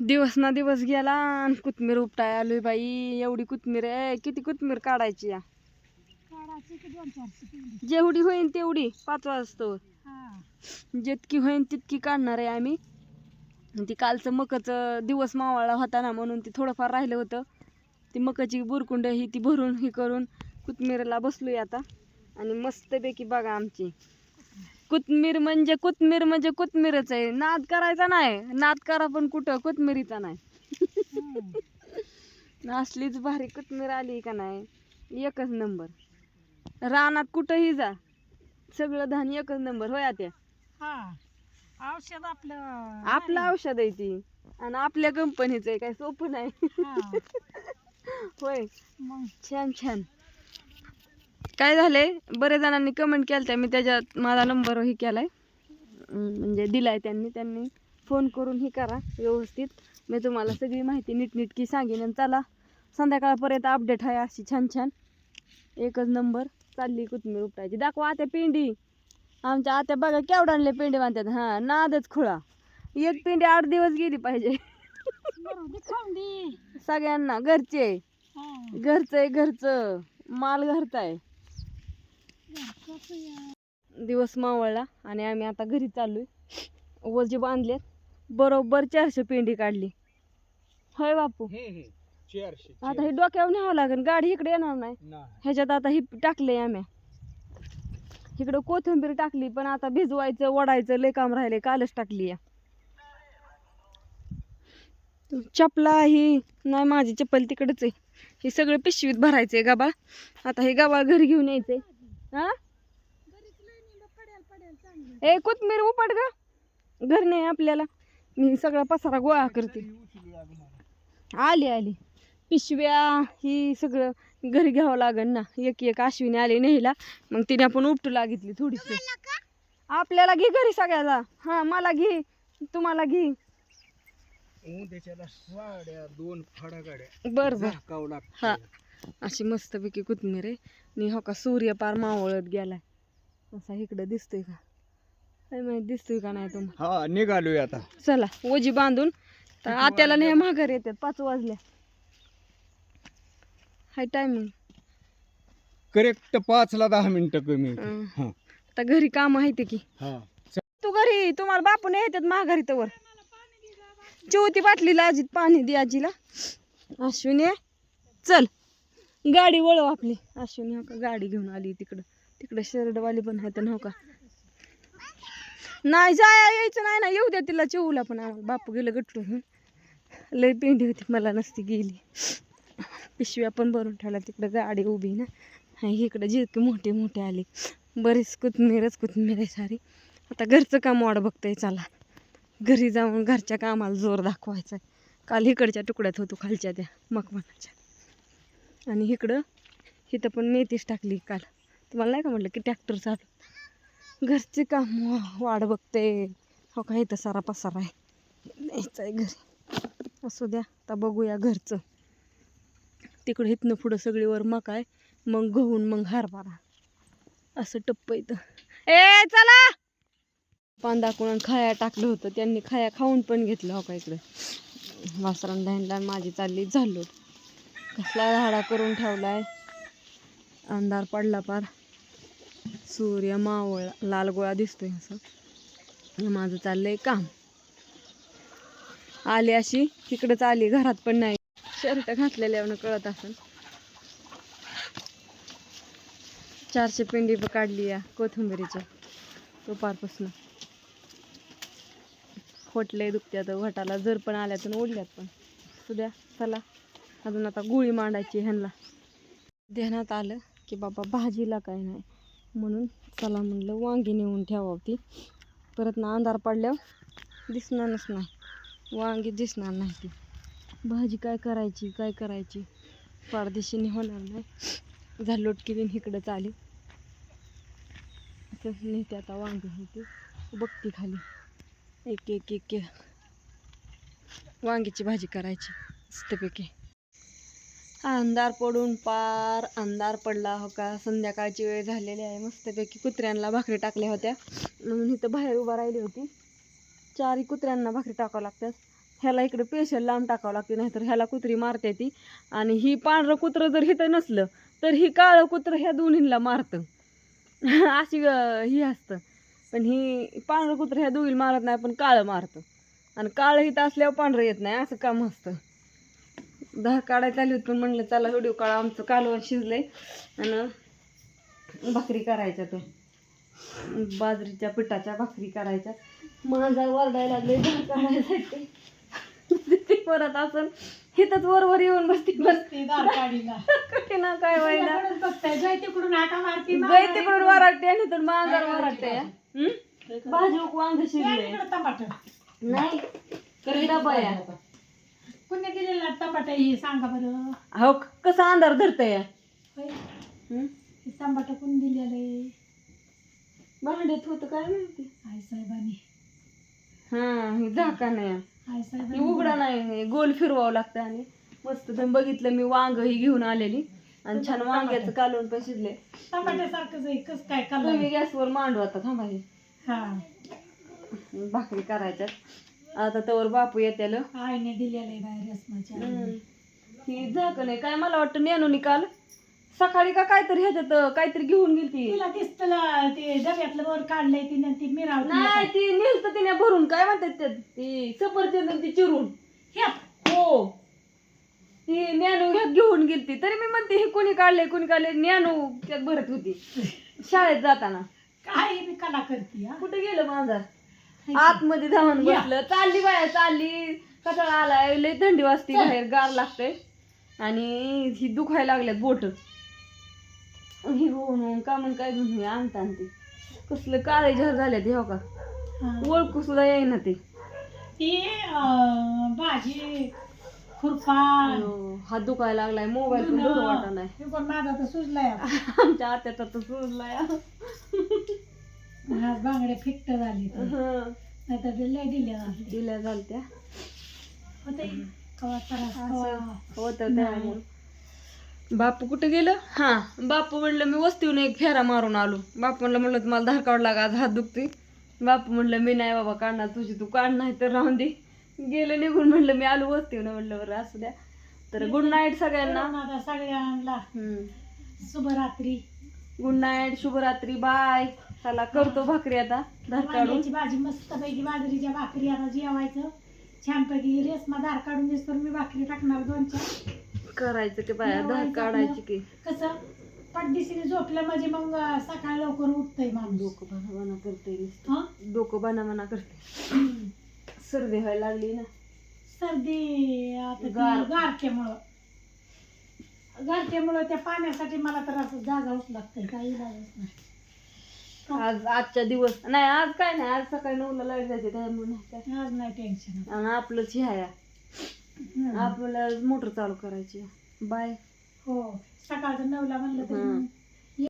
दिवस ना दिवस गेला आणि कोथमीर उपटाय आलोय बाई. एवढी कोथमीर आहे. किती कोथमीर काढायची या? जेवढी होईन तेवढी. पाच वाजतो जितकी होईन तितकी काढणार आहे आम्ही. ती कालचं मकाचं दिवस मावळला होता ना म्हणून ती थोडंफार राहिलं होतं. ती मकाची बुरकुंड ही ती भरून ही करून कोथमीरला बसलोय आता. आणि मस्तपैकी बघा आमची. कोथमीर म्हणजे कोथमीर म्हणजे कोथमीरच आहे. नाद करायचा नाही. नाद करा पण कुठं? कोथमिरीचा नाही. असलीच भारी कोथमीर आली का नाही? एकच नंबर. रानात कुठंही जा. सगळं धान एकच नंबर. होय त्या हा. औषध आपलं आपलं औषध आहे ती. आणि आपल्या कंपनीचं आहे. काय सोपं नाही. होय. छान छान. काय झालंय? बरेच जणांनी कमेंट केलं मी त्याच्यात माझा नंबर हे केलाय. म्हणजे दिलाय त्यांनी. त्यांनी फोन करून हे करा व्यवस्थित. मी तुम्हाला सगळी माहिती नीटनीटकी सांगेन. आणि चला संध्याकाळपर्यंत अपडेट आहे अशी छान छान. एकच नंबर चालली कोथमीर उपटायची. दाखवा आत्या पिंडी. आमच्या आत्या बघा केवढा आणले पिंडी बांधतात हां नादच खुळा. एक पिंडी आठ दिवस गेली पाहिजे. सगळ्यांना घरचे. घरचं आहे घरचं. माल घरचा आहे कसं या? दिवस मावळला आणि आम्ही आता घरी चाललोय. वजे बांधलेत बरोबर चारशे पेंडी काढली. होय बापू? चारशे आता हे डोक्यावर न्यावं लागेल गाडी इकडे येणार नाही. ह्याच्यात आता ही टाकले आम्ही. इकडं कोथिंबीर टाकली पण आता भिजवायचं वडायचं लय काम राहिले कालच टाकली या. चपला ही नाही माझी चप्पल तिकडच आहे. हे सगळं पिशवीत भरायचंय गाबा. आता हे गाबा घरी घेऊन यायचंय. हा? ए कोथमीर उपट ग. घर नाही आपल्याला. मी सगळा पसारा गोळा करते. आली आली. पिशव्या ही सगळं घरी घ्यावं लागेल ना. एक एक अश्विनी आली न्यायला. मग तिने आपण उपटू लागितली थोडीशी. आपल्याला घे घरी सगळ्याला. हा मला घे. तुम्हाला घे. दोन फाडा गाड्या. बर बर. हा. अशी मस्तपैकी कोथमीर आहे. आणि हो का सूर्य पार मावळत गेलाय. असा इकडं दिसतोय का? काय माहीत दिसतोय का नाही तुम्हाला? हा निघालोय आता. चला ओजी बांधून. तर आत्याला नाही माघार येतात पाच वाजल्या हाय टायमिंग करेक्ट पाच ला दहा मिनिटं कमी. हं. हा. आता घरी काम आहे ते की. हा. तू घरी तुम्हाला बापू नाही येतात माघारी तवर. चिवती बाटलीला आजीत पाणी दे आजीला. अश्विनी? चल. गाडी वळव आपली. अश्विनी हो का गाडी घेऊन आली तिकडं. तिकडं शर्टवाली पण आहे ना हो का? नाही जाया यायचं नाही ना. येऊ द्या तिला चिवला पण. आम्हाला बापू गेलं गट्टू घेऊन लय पेंडी होती मला नसती गेली. पिशव्या पण भरून ठेवल्या. तिकडं गाडी उभी ना. आणि इकडं जिरकी मोठे मोठे आले. बरीच कोथमीरच कोथमीर आहे सारी. आता घरचं काम वाढ बघतंय चला. घरी जाऊन घरच्या कामाला जोर दाखवायचा आहे काल इकडच्या तुकड्यात होतो खालच्या त्या मकमानाच्या आणि इकडं इथं पण मेथीच टाकली काल. तुम्हाला नाही का म्हटलं की ट्रॅक्टर चालू घरचे काम वाढ बघते. हो का इथं सारा पसारा आहे. न्यायचं आहे घरी. असू द्या आता बघूया घरचं. तिकडं इथनं पुढं सगळी वर मका आहे. मग गहून मग हरभरा. असं टप्प इथं. ए चला! पान दाखवून खाया टाकलं होतं. त्यांनी खाया खाऊन पण घेतलं हो का इकडं. वासरण लहान माझी चालली झालो कसला झाडा करून ठेवलाय. अंधार पडला पार. सूर्य मावळ लाल गोळा दिसतोय असं. माझं चाललंय काम. आली अशी तिकडंच आली घरात पण नाही. शर्ट घातलेल्यावर कळत असेल. चारशे पेंडी पण काढली या कोथिंबिरीच्या दुपारपासून. खोटले दुखत्यात वटाला जर पण आल्या तर ओढल्यात पण. सुद्या चला. अजून आता गुळी मांडायची ह्यांना. ध्यानात आलं की बाबा भाजीला काय नाही. म्हणून चला म्हणलं वांगी नेऊन ठेवावं ती. परत ना अंधार पडल्यावर दिसणारच नाही. वांगी दिसणार नाही ती. भाजी काय करायची काय करायची? पारदेशीने होणार नाही. झालोट किती इकडंच आली असं नेते आता वांगी होती बघती खाली. एक एक एक एक. वांगीची भाजी करायची. मस्तपैकी. अंधार पडून पार अंधार पडला. हो का? संध्याकाळची वेळ झालेली आहे. मस्तपैकी कुत्र्यांना भाकरी टाकल्या होत्या. म्हणून इथं बाहेर उभा राहिली होती. चारही कुत्र्यांना भाकरी टाकावं लागतात. ह्याला इकडे पेशल लांब टाकावं लागते नाहीतर ह्याला कुत्री मारते ती. आणि ही पांढरं कुत्रं जर इथं नसलं तर ही काळं कुत्रं ह्या दोन्हींना मारतं. अशी ही असतं. पण ही पांढरं कुत्रं ह्या दोघीला मारत नाही पण काळं मारतं. आणि काळं इथं असल्यावर पांढरं येत नाही. असं काम असतं. दहा काढायला आली होती पण म्हणलं चला व्हिडिओ काढा आमचं कालवण शिजलंय. आणि भाकरी करायच्या तो बाजरीच्या पिठाच्या भाकरी करायच्या. माझा वरडायला लागले दहा काढायसाठी परत असं हिथंच वरवर येऊन बसती बस बसते ना काय व्हायला. जय तिकडून हाका मारती गै तिकडून वराटते आणि तर मांजर वराटते हम्म? भाजी वांग शिजले. नाही कधी डबा या कुणी दिलेला टमाटर हे सांगा बरं. हो कसा अंधार धरतय? होय. हे? टमाटर कोण दिलेलं भांड्यात होतं काय माहिती? आई साहेबांनी. हा हे झाका नाही आई हे साहेबांनी उघडा नाही हे गोल फिरवावं लागतं आणि मस्त तुम्ही बघितलं मी वांग ही घेऊन आलेली. आणि छान वांग्याचं कालवण पण शिजले टमाट्यासारखंच आहे कस काय तुम्ही कलर गॅसवर मांडू आता थांबा हे. हा. भाकरी करायच्यात. आता तवर बापू येत्याल. आईने दिलेलं आहे बाहेर रसमाच्या ही झाकण आहे. काय मला वाटतं नेनो निकाल सकाळी का काहीतरी ह्याच्यात काहीतरी घेऊन गेलती तिला दिसतं ते डब्यातलं वर काढलंय तिने ती मिराव नाही ती नेलत तिने भरून. काय म्हणतात त्यात? ती सफरचंद ती चिरून. हो ती ज्ञानू ह्यात घेऊन गेलती तरी मी म्हणते हे कोणी काढले कोणी काढले ज्ञानू त्यात भरत होती. शाळेत जाताना. काय मी कला करते हा? कुठे गेलं माझा? आतमध्ये धावून या. बसलं. चालली बाया चालली. कटाळा आलाय? लय थंडी वाजती बाहेर गार लागतंय. आणि ही दुखायला लागल्यात बोट. ही होऊन का म्हण काय घेऊन आणता आणते. कसलं काळे झर झाल्यात हे हो का. ओळखू सुद्धा येईना ते. ती अं, भाजी खुरपा. अयो, हात दुखायला लागलाय. मोबाईल पण बरं वाटत नाही. हे पण माझा तर सुजलाय आमच्या आत्याचा तर सुजलाय. आज बांगड्या फिट्ट झाली हं. नाही तर लय दिल्या दिल्या झालत्या. होते कवा त्रास कवा होतं त्यामुळे. बापू कुठे गेलं? हा बापू म्हणलं मी वस्तीहून एक फेरा मारून आलो. बापू म्हणलं म्हणलं तुम्हाला धार काढ लागा आज हात दुखते बापू म्हणलं मी नाही बाबा काढणार तुझी तू काढ नाही तर राहून दे. गेलं निघून म्हणलं मी आलो वस्तीहून. म्हणलं बरं असू द्या. तर गुड नाईट सगळ्यांना. आता सगळ्यांना. शुभरात्री. गुड नाईट शुभरात्री बाय. चला करतो भाकरी आता. धार काढून. वांग्याची भाजी मस्त पैकी बाजरीच्या भाकरी आता जेवायचं. छानपैकी रेसमा दार काढून दिसतो मी भाकरी टाकणार दोन चार. करायचं की बाया धार काढायची की. कसं? पटदिशीने झोपलं म्हणजे मग सकाळी लवकर उठतंय माणूस. डोकं बना बना करते हा? डोकं बना बना करते सर्दी व्हायला लागली ना. सर्दी आता ती गार. गारठ्यामुळं. गारठ्यामुळं त्या पाण्यासाठी मला तर असं जागावंच लागतंय काही इलाजच नाही. आज आजच्या दिवस. नाही आज काय नाही आज सकाळी नऊला लाइट जायचे त्यामुळे नाही काय. आज नाही टेन्शन आणि आपलंच हे आहे. आपल्याला मोटर चालू करायची. बाय. हो सकाळचं नऊला म्हणलं तर